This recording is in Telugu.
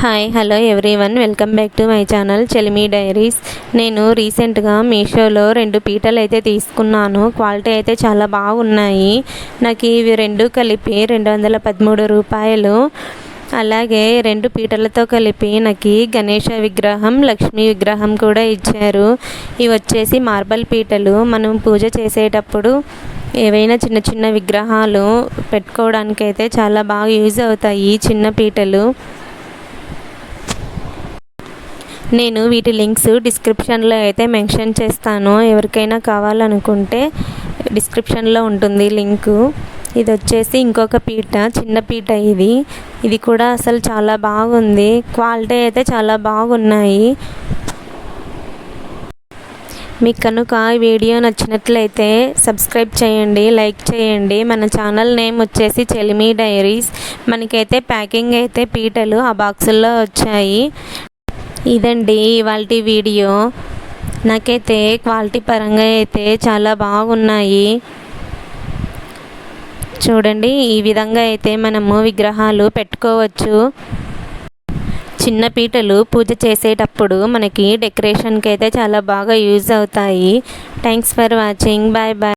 Hi hello everyone welcome back to my channel Chelimi diaries నేను రీసెంట్గా మీషోలో రెండు పీటలు అయితే తీసుకున్నాను. క్వాలిటీ అయితే చాలా బాగున్నాయి. నాకు ఇవి రెండు కలిపి రెండు వందల పదమూడు రూపాయలు. అలాగే రెండు పీటలతో కలిపి నాకు గణేష విగ్రహం లక్ష్మీ విగ్రహం కూడా ఇచ్చారు. ఇవి వచ్చేసి మార్బల్ పీటలు. మనం పూజ చేసేటప్పుడు ఏవైనా చిన్న చిన్న విగ్రహాలు పెట్టుకోవడానికి అయితే చాలా బాగా యూజ్ అవుతాయి చిన్న పీటలు. నేను వీటి లింక్స్ డిస్క్రిప్షన్లో అయితే మెన్షన్ చేస్తాను. ఎవరికైనా కావాలనుకుంటే డిస్క్రిప్షన్లో ఉంటుంది లింకు. ఇది వచ్చేసి ఇంకొక పీట చిన్న పీట ఇది. ఇది కూడా అసలు చాలా బాగుంది. క్వాలిటీ అయితే చాలా బాగున్నాయి. మీకు కనుక ఈ వీడియో నచ్చినట్లయితే సబ్స్క్రైబ్ చేయండి లైక్ చేయండి. మన ఛానల్ నేమ్ వచ్చేసి చెలిమి డైరీస్. మనకైతే ప్యాకింగ్ అయితే పీటలు ఆ బాక్సుల్లో వచ్చాయి. ఇదండి ఇవాళ వీడియో. నాకైతే క్వాలిటీ పరంగా అయితే చాలా బాగున్నాయి. చూడండి ఈ విధంగా అయితే మనము విగ్రహాలు పెట్టుకోవచ్చు. చిన్న పీటలు పూజ చేసేటప్పుడు మనకి డెకరేషన్కి అయితే చాలా బాగా యూజ్ అవుతాయి. Thanks for watching. Bye bye.